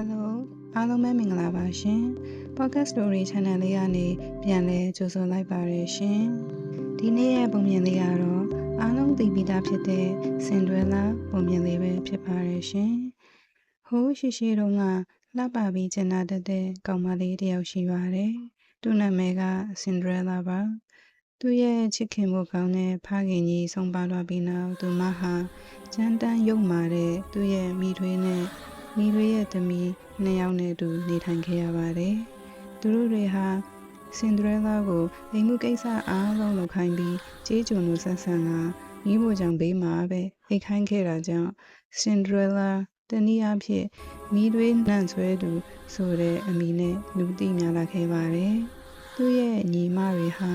Hello အားလုံးပဲမင်္ဂလာပါရှင် Podcast Story Channel လေးကနေပြန်လဲကြိုဆိုလိုက်ပါရရှင်ဒီနေ့ရဲ့ပုံမြင်လေးကတော့အားလုံးသိပြီးသားဖြစ်တဲ့ Cinderella ပုံမြင်လေးပဲဖြစ်ပါရရှင်ဟိုးရှိရှိတုန်းကလှပပြီးကျင်နာတတ်တဲ့ကောင်မလေးတစ်ယောက်ရှိပါတယ်သူ့နာမည်က Cinderella ပါသူ့ရဲ့ချစ်ခင်မှုကောင်းတဲ့ဖခင်ကြီးဆုံးပါသွားပြီးနောက်သူမဟာကျန်းတန်းရုပ်မာတဲ့သူ့ရဲ့မိထွေးနဲ့ မိထွေးရဲ့သမီးနှစ်ယောက်နဲ့အတူနေထိုင်ခဲ့ရပါတယ်။သူတို့တွေဟာစင်ဒရဲလာကိုအိမ်မှုကိစ္စအားလုံးလုပ်ခိုင်းပြီးကြေးကျွန်လို့ဆက်ဆံတာမိဖို့ကြောင့်ဘေးမှာပဲအိတ်ခိုင်းခဲ့တာကြောင့်စင်ဒရဲလာတနည်းအားဖြင့်မိသွေးနှံ့ဆွဲသူဆိုတဲ့အမည်နဲ့လူသိများလာခဲ့ပါတယ်။သူ့ရဲ့ညီမတွေဟာ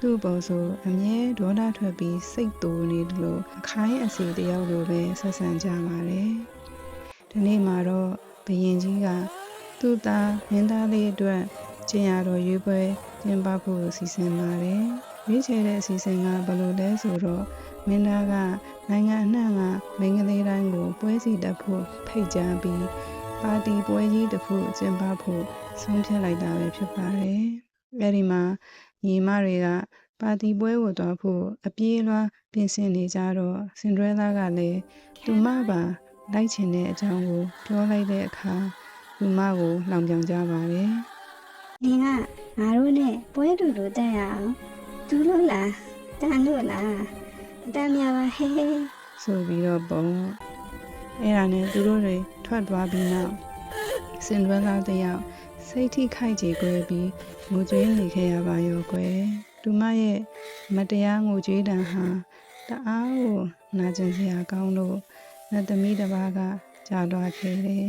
သူ့ပေါ်ဆိုအမြဲဒေါသထွက်ပြီးစိတ်တူနေတယ်လို့အခိုင်းအစီတယောက်လိုပဲဆက်ဆံကြပါတယ်။ ဒီနေ့မှာတော့ဘယင်ကြီးကသူ့သားမင်းသားလေးအတွက်ကျင်ရတော်ရွေးပွဲကျင်းပဖို့စီစဉ်ပါတယ်။ရွေးချယ်တဲ့အစီအစဉ်ကဘယ်လိုလဲဆိုတော့မင်းသားကနိုင်ငံအနှံ့ကမိန်းကလေးတိုင်းကိုပွဲစီတက်ဖို့ဖိတ်ကြားပြီးပါတီပွဲကြီးတစ်ခုကျင်းပဖို့ဆုံးဖြတ်လိုက်တာပဲဖြစ်ပါတယ်။အဲဒီမှာညီမတွေကပါတီပွဲကိုသွားဖို့အပြေးအလွှားပြင်ဆင်နေကြတော့စင်ဒရဲလာကလည်းသူမပါ လိုက်ချင်တဲ့အကြောင်းကိုပြောလိုက်တဲ့အခါသူမကိုလောင်ပြောင်ကြပါတယ်။ဒီကငါတို့နဲ့ပွဲတူတူတက်ရအောင်။သူလို့လားတန်လို့လားအတမ်းများပါဟဲ့ဟဲ့ဆိုပြီးတော့ပုံအဲ့ဒါနဲ့သူတို့တွေထွက်သွားပြီးနောက်စင်ဒရဲလာတယောက်စိတ်ထိခိုက်ကြေကွဲပြီးငိုကြွေးနေခဲ့ရပါရောကွယ်သူမရဲ့မတရားငိုကြွေးတံဟာတအားကိုနာကျင်စရာကောင်းလို့ နတ်သမီးတစ်ပါးကကြာသွားခဲ့တယ်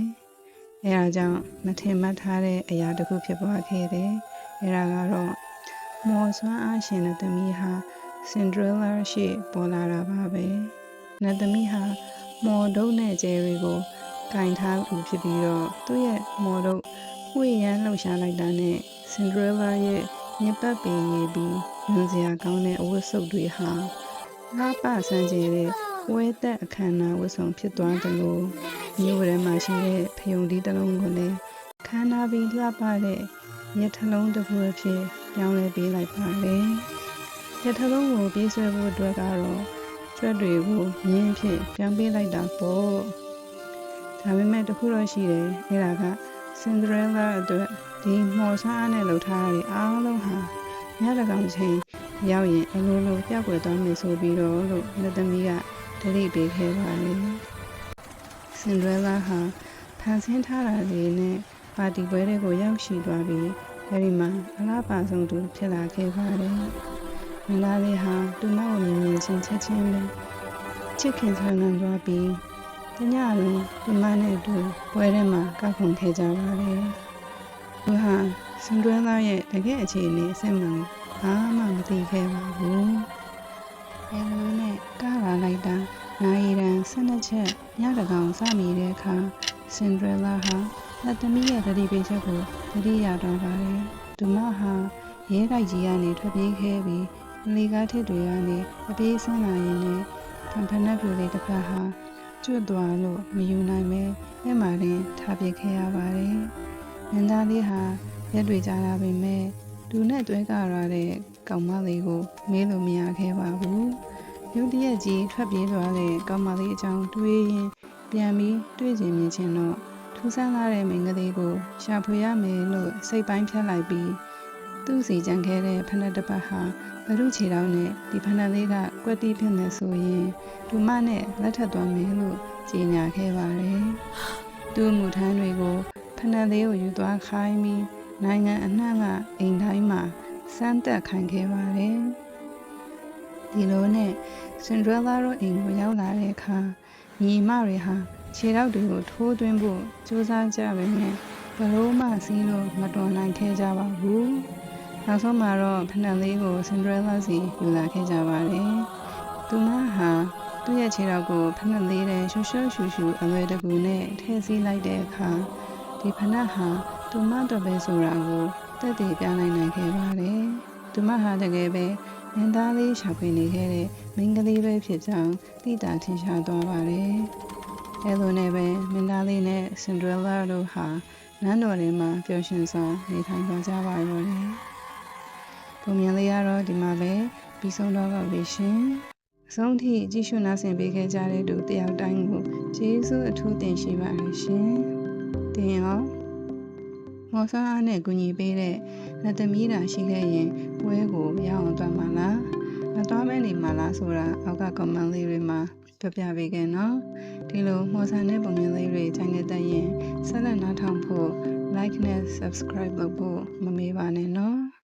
အဲဒါကြောင့်မထင်မှတ်ထားတဲ့အရာတစ်ခုဖြစ်သွားခဲ့တယ်အဲဒါကတော့မော်ဆွမ်းအားရှင်တဲ့သမီးဟာစင်ဒရဲလာရှိပေါ်လာတာပါပဲနတ်သမီးဟာမော်ဒုတ်နဲ့ကျဲတွေကိုကင်ထားသူဖြစ်ပြီးတော့သူ့ရဲ့မော်ဒုတ်ဝှေ့ရမ်းလှုပ်ရှားလိုက်တာနဲ့စင်ဒရဲလာရဲ့ညစ်ပတ်ပင်ရည်ပြီးညွန်စရာကောင်းတဲ့အဝတ်စုပ်တွေဟာငါပဆန်းကျဲတဲ့ ဝဲသက်အခမ်းအနားဝတ်ဆောင်ဖြစ်သွားတယ်လို့မြို့ထဲမှာရှိတဲ့ဖယုံဒီတစ်လုံးကိုလည်းခမ်းနားပြီးလှပတဲ့ညထလုံးတစ်ခုအဖြစ်ပြောင်းလဲပေးလိုက်ပါတယ်ညထလုံးကိုပြေးဆွဲဖို့အတွက်ကတော့ကျွတ်တွေကိုမြင်းဖြစ်ပြောင်းပေးလိုက်တာပေါ့ဒါပေမဲ့တစ်ခုတော့ရှိတယ်အဲ့ဒါကစင်ဒရဲလာအတွက်ဒီမော်ဆားနဲ့လှုပ်ထားတဲ့အားလုံးဟာညတကောင်ချင်းရောက်ရင်အလိုလိုပြောက်ွယ်သွားမယ်ဆိုပြီးတော့လို့လက်သမီးက တတိပေးခဲ့ပါတယ်စင်ဒရဲလာဟာဖန်ဆင်းထားတာလေးနဲ့ပါတီပွဲတွေကိုရောက်ရှိသွားပြီးအဲဒီမှာအလားပါဆုံးသူဖြစ်လာခဲ့ပါတယ်မလာလေးဟာသူမကိုမြင်မြင်ချင်းချက်ချင်းပဲချစ်ခင်ဆန်းနိုင်သွားပြီးတညလုံးဒီမနဲ့အတူပွဲထဲမှာကောက်ခွန်ခဲ့ကြပါတယ်သူဟာစင်ဒရဲလာရဲ့တကယ်အခြေအနေအစစ်မှန်ဘာမှမသိခဲ့ပါဘူး အဲလိုနဲ့ကားလာလိုက်တာနိုင်ရန်၁၂ချက်ညတကောင်စမိတဲ့အခါစင်ဒရဲလာဟာလက်သမီးရဲ့တတိပိတ်ချက်ကိုတတိရတော့ပါတယ်သူမဟာရဲတိုက်ကြီးကနေထွက်ပြေးခဲ့ပြီးလေကားထစ်တွေကနေအပြေးဆင်းလာရင်းနဲ့ဖန်ဖနက်ပြူလေးတစ်ခါဟာကျွတ်သွားလို့မယူနိုင်ပဲအဲ့မှာတင်ထားပြခဲ့ရပါတယ်မင်းသားလေးဟာရက်တွေကြတာပေမဲ့ သူနဲ့တွဲကြရတဲ့ကောင်မလေးကိုမေးလို့မရခဲ့ပါဘူးရုတ်တရက်ကြီးထွက်ပြေးသွားတဲ့ကောင်မလေးအကြောင်းတွေးရင်ပြန်ပြီးတွေ့ချင်မြင်ချင်တော့ထူးဆန်းလာတဲ့မိန်းကလေးကိုရှာဖွေရမယ်လို့စိတ်ပိုင်းဖြတ်လိုက်ပြီးသူ့စီကြံခဲ့တဲ့ဖနက်တစ်ပတ်ဟာဘရုချေတောင်းနဲ့ဒီဖနက်လေးကကွက်တီးဖြစ်နေဆိုရင်ဒူမနဲ့လက်ထပ်သွားမယ်လို့ကြေညာခဲ့ပါတယ်။သူ့မူထမ်းတွေကိုဖနက်လေးကိုယူသွားခိုင်းပြီး နိုင်ငံအနှံ့ကအိမ်တိုင်းမှာစမ်းတက်ခိုင်းခဲ့ပါတယ်။ဒီလိုနဲ့စင်ဒရလာတို့အိမ်ကိုရောက်လာတဲ့အခါညီမတွေဟာခြေထောက်တွေကိုထိုးသွင်းဖို့ကြိုးစားကြပေမဲ့ဘလို့မှစီးလို့မတော်နိုင်ခဲ့ကြပါဘူး။နောက်ဆုံးမှာတော့ဖနက်လေးကိုစင်ဒရလာစီယူလာခဲ့ကြပါတယ်။သူမဟာသူ့ရဲ့ခြေထောက်ကိုဖနက်လေးနဲ့ရှူရှူရှူရှူအလွယ်တကူနဲ့ထည့်စီးလိုက်တဲ့အခါဒီဖနက်ဟာ သူမတော်ပဲဆိုတာကိုတက်တည်ပြနိုင်နိုင်ခဲ့ပါတယ်။သူမဟာတကယ်ပဲမင်းသားလေးရှာဖွေနေခဲ့တဲ့မိန်းကလေးပဲဖြစ်ကြောင်းသိတာထင်ရှားသွားပါတယ်။အဲလိုနဲ့ပဲမင်းသားလေးနဲ့စင်ဒရလာတို့ဟာနန်းတော်ထဲမှာပျော်ရွှင်စွာနေထိုင်ကြပါရောတယ်ပုံမြင်လေးကတော့ဒီမှာပဲပြီးဆုံးတော့ပါပြီရှင်အဆုံးထိကြည့်ရှုနားဆင်ပေးခဲ့ကြတဲ့သူတယောက်တိုင်းကိုကျေးဇူးအထူးတင်ရှိပါတယ်ရှင်တင်ရော မော်ဆာအားနဲ့ကူညီပေးတဲ့လက်သမီးတာရှိခဲ့ရင်ပွဲကိုရအောင်သွားမှာလားမသွားမဲနေမှာလားဆိုတာအောက်က comment လေးတွေမှာပြောပြပေးခဲ့နော်ဒီလိုမော်ဆာနဲ့ပုံမြင်လေးတွေကြိုင်နေတဲ့ရင်ဆက်လက်နားထောင်ဖို့ like နဲ့ subscribe လုပ်ဖို့မမေ့ပါနဲ့နော်